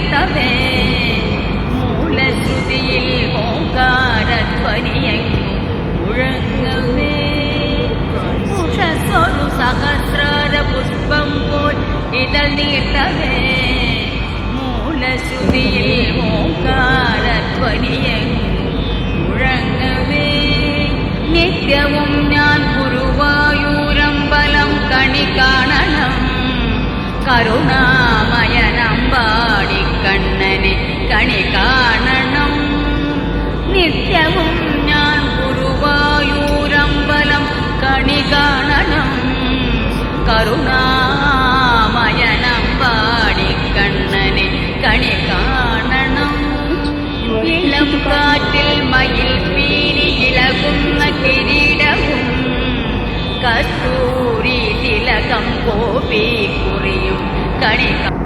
கேட்டவேன் மூலஸ்ருதியில் ஓங்காரத்வனியெங்கும் முழங்கவே. முழசொரு சகசிரார புஷ்பம் போல் இதழ் நீட்டவே. மூலஸ்ருதியில் ஓங்காரத்வனியெங்கும் முழங்கவே. நித்யவும் ஞான் குருவாயூரம்பலம் கணி காணலம் கருணா നിത്യവും ഞാൻ ഗുരുവായൂരമ്പലം കണി കാണണം. കരുണാമയനം പാടിക്കണ്ണനെ കണി കാണണം. ഇളം കാറ്റിൽ മയിൽ പീരി ഇളകുന്ന കിരീടവും കസ്തൂരി തിലകം കോപി കുറിയും കണി